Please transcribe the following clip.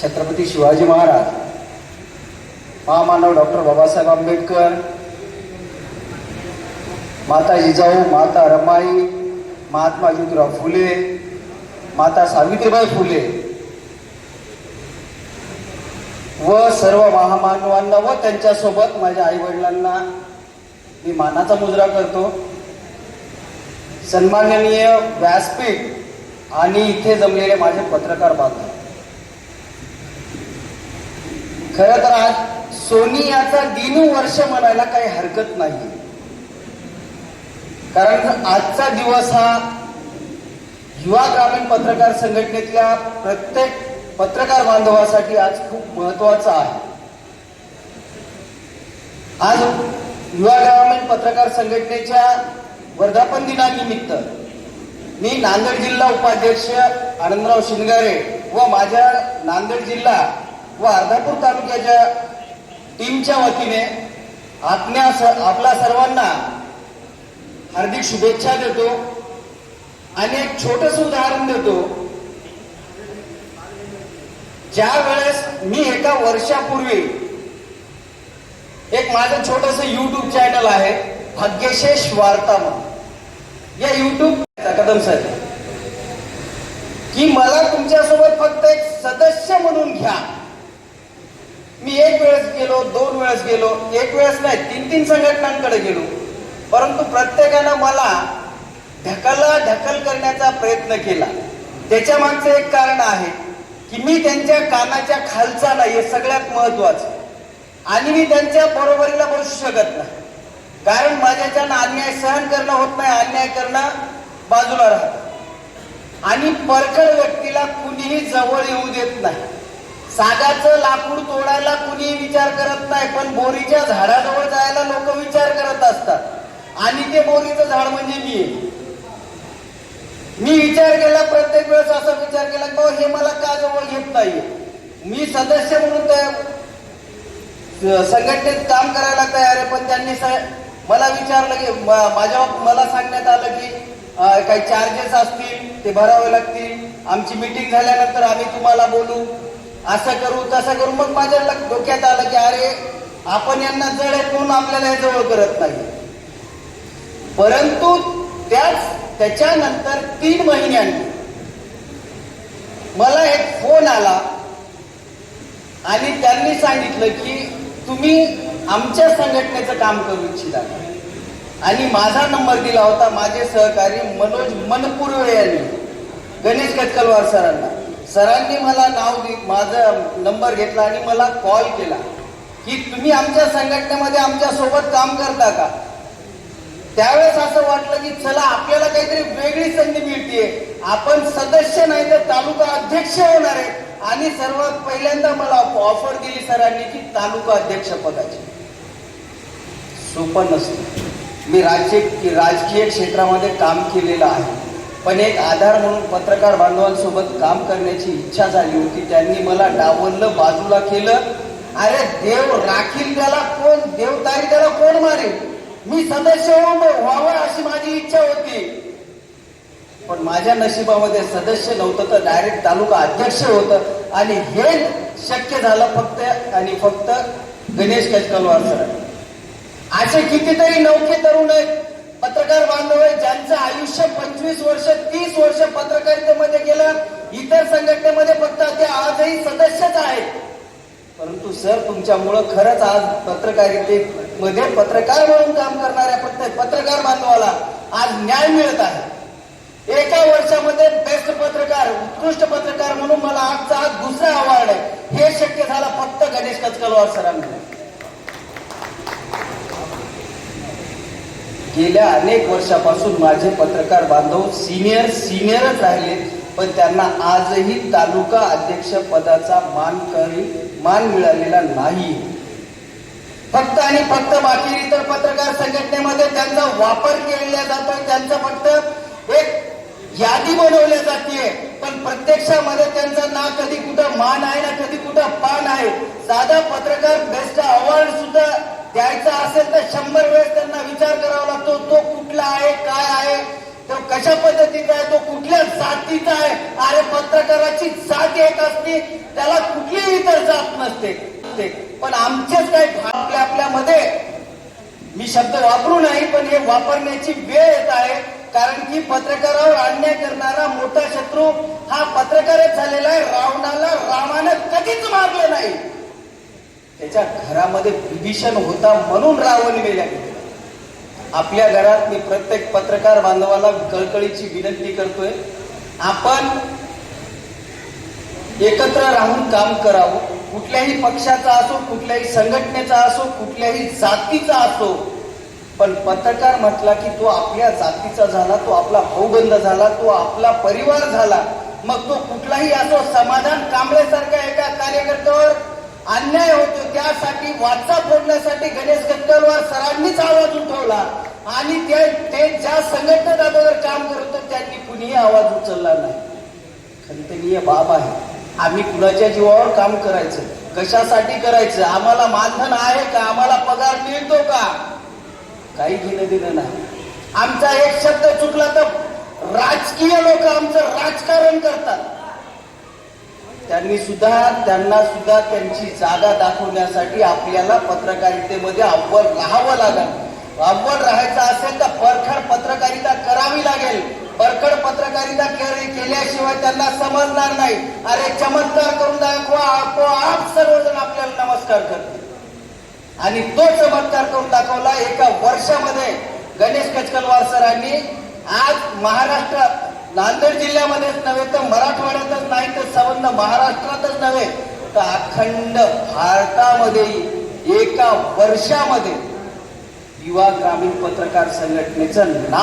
छत्रपती शिवाजी महाराज महामानव डॉक्टर बाबासाहेब आंबेडकर माता जिजाऊ माता रमाई महात्मा ज्योतिराव फुले माता सावित्रीबाई फुले व सर्व महामानवांना व त्यांच्यासोबत माझ्या आई वडिलांना मी मानाचा मुजरा करतो. सन्माननीय व्यासपीठ आणि इथे जमलेले माझे पत्रकार बांधव. खरं तर आज सोनियाचा दिन दिनू वर्ष म्हणायला काही हरकत नाही कारण आजचा दिवस हा युवा ग्रामीण पत्रकार संघटनेतल्या प्रत्येक पत्रकार बांधवासाठी आज खूप महत्त्वाचा आहे. आज युवा ग्रामीण पत्रकार संघटनेच्या वर्धापन दिनानिमित्त मी नांदेड जिल्हा उपाध्यक्ष आनंदराव शिंगारे व माझ्या नांदेड जिल्हा व अर्धापूर तालुक्याच्या टीमच्या वतीने आत्म्या आपला आपल्या सर्वांना हार्दिक शुभेच्छा देतो आणि एक छोटस उदाहरण देतो. ज्या वेळेस मी एका वर्षापूर्वी एक माझं छोटस युट्यूब चॅनल आहे भाग्यशेष वार्ता म्हणून. या युट्यूब कदम सर की मला तुमच्यासोबत फक्त एक सदस्य म्हणून घ्या. मी एक वेळेस गेलो दोन वेळेस गेलो एक वेळेस नाही तीन तीन संघटनांकडे गेलो. परंतु प्रत्येकानं मला ढकला ढकल करण्याचा प्रयत्न केला. त्याच्या मागचं एक कारण आहे की मी त्यांच्या कानाच्या खालचा नाही हे सगळ्यात महत्वाचं आणि मी त्यांच्या बरोबरीला बसू शकत नाही. कारण माझ्याच्यानं अन्याय सहन करणं होत नाही अन्याय करणं बाजूला राहत. आणि परखड व्यक्तीला कुणीही जवळ येऊ देत नाही. सागाचं लाकूड तोडायला कुणीही विचार करत नाही पण बोरीच्या झाडाजवळ जायला लोक विचार करत असतात. आणि ते बोरीचं झाड म्हणजे मी. आहे मी विचार केला प्रत्येक वेळेस असा विचार केला की हे मला का जवळ घेत नाहीये? मी सदस्य म्हणून त्या संघटनेत काम करायला तयार आहे पण त्यांनी स- मला विचारलं की माझ्या मला सांगण्यात आलं की काही चार्जेस असतील ते भरावे लागतील. आमची मीटिंग झाल्यानंतर आम्ही तुम्हाला बोलू. असं करू तसं करू. मग माझ्या डोक्यात आलं की अरे आपण यांना जड आहे म्हणून आपल्याला हे जवळ करत नाही. परंतु त्याच त्याच्यानंतर तीन महिन्यांनी मला एक फोन आला आणि त्यांनी सांगितलं की तुम्ही आमच्या संघटनेचं काम करू इच्छिता. आणि माझा नंबर दिला होता माझे सहकारी मनोज मनपुरवे यांनी गणेश कटकलवार सरांना. सरांनी मला नाव दि माझा नंबर घेतला आणि मला कॉल केला की तुम्ही आमच्या संघटनेमध्ये आमच्यासोबत काम करता का? त्यावेळेस असं वाटलं की चला आपल्याला काहीतरी वेगळी संधी मिळते आपण सदस्य नाही तर तालुका अध्यक्ष होणार आहे. आणि सर्वात पहिल्यांदा मला ऑफर दिली सरांनी की तालुका अध्यक्ष पदाची. सोपं नसतं. मी राज्य राजकीय क्षेत्रामध्ये काम केलेलं आहे. पण एक आधार म्हणून पत्रकार बांधवांसोबत काम करण्याची इच्छा झाली होती. त्यांनी मला डावललं बाजूला केलं. अरे देव राखील त्याला कोण? देवतारी त्याला कोण मारेल? मी सदस्य व्हावं अशी माझी इच्छा होती. पण माझ्या नशिबामध्ये सदस्य नव्हतं तर डायरेक्ट तालुका अध्यक्ष होतं. आणि हे शक्य झालं फक्त आणि फक्त गणेश कचकलवार सर असे कितीतरी नौके तर पत्रकार बांधव आहे ज्यांचं आयुष्य पंचवीस वर्ष तीस वर्ष पत्रकारितेमध्ये गेलं इतर संघटनेमध्ये फक्त ते आजही सदस्यच आहेत. परंतु सर तुमच्यामुळं खरंच आज पत्रकारितेमध्ये पत्रकार म्हणून काम करणाऱ्या प्रत्येक पत्रकार बांधवाला आज न्याय मिळत आहे. एका वर्षामध्ये बेस्ट पत्रकार उत्कृष्ट पत्रकार म्हणून मला आजचा आज दुसरा अवॉर्ड आहे. हे शक्य झालं फक्त गणेश कचकलवार सरांमुळे गेल्या अनेक वर्षापासून माझे पत्रकार बांधव सिनियर सिनियरच राहिले पण त्यांना आजही तालुका अध्यक्ष पदाचा मान करी मान मिळालेला नाही. फक्त आणि फक्त बाकी इतर पत्रकार संघटनेमध्ये त्यांचा वापर केलेला जातोय त्यांचं फक्त एक यादी बनवल्या जाते पण प्रत्यक्षामध्ये त्यांचा ना कधी कुठं मान आहे ना कधी कुठं पान आहे. साधा पत्रकार बेस्ट अवॉर्ड सुद्धा द्यायचा असेल तर शंभर वेळेस त्यांना विचार करावा लागतो तो कुठला आहे काय आहे तो कशा पद्धतीचा आहे तो कुठल्या जातीचा आहे? अरे पत्रकाराची जात एक असते त्याला कुठलीही इतर जात नसते. ते. पण आमचेच काही आपल्या आपल्यामध्ये. मी शब्द वापरू नाही पण हे वापरण्याची वेळ येत आहे कारण की पत्रकारावर अन्याय करणारा मोठा शत्रू हा पत्रकारच झालेला आहे. रावणाला रामानं कधीच मारलं नाही. त्याच्या घरामध्ये विभीषण होता म्हणून रावण गेल्या आपल्या घरात मी प्रत्येक पत्रकार बांधवाला कळकळीची विनंती करतोय आपण एकत्र राहून काम करावं. कुठल्याही पक्षाचा असो कुठल्याही संघटनेचा असो कुठल्याही जातीचा असो. पण पत्रकार म्हटला की तो आपल्या जातीचा झाला तो आपला भाऊबंद झाला तो आपला परिवार झाला. मग तो कुठलाही असो समाधान कांबळेसारख्या एका कार्यकर्त्यावर अन्याय होतो त्यासाठी वाचा फोडण्यासाठी गणेश गटकरवार सरांनीच आवाज उठवला. आणि ते ज्या संघटनेत अगोदर काम करत त्यांनी कुणीही आवाज उचलला नाही. खंतनीय बाब आहे. आम्ही कुणाच्या जीवावर काम करायचं? कशासाठी करायचं? आम्हाला मानधन आहे का? आम्हाला पगार मिळतो का? काही घेणं देणं नाही. आमचा एक शब्द चुकला तर राजकीय लोक आमचं राजकारण करतात. त्यांनी सुद्धा त्यांना सुद्धा त्यांची जागा दाखवण्यासाठी आपल्याला पत्रकारितेमध्ये अव्वल राहावं लागेल. अव्वल राहायचं असेल तर परखड पत्रकारिता करावी लागेल. परखड पत्रकारिता केल्याशिवाय त्यांना समजणार नाही. अरे चमत्कार करून दाखवा आपोआप सर्वजण आपल्याला नमस्कार करतील. आणि तो चमत्कार करून दाखवला एका वर्षामध्ये. गणेश कचकलवार सरांनी आज महाराष्ट्र नांदेड जिल्ह्यामध्येच नव्हे तर मराठवाड्यातच नाही तर संबंध महाराष्ट्रातच नव्हे तर अखंड भारतामध्ये एका वर्षामध्ये युवा ग्रामीण पत्रकार संघटनेचं नाव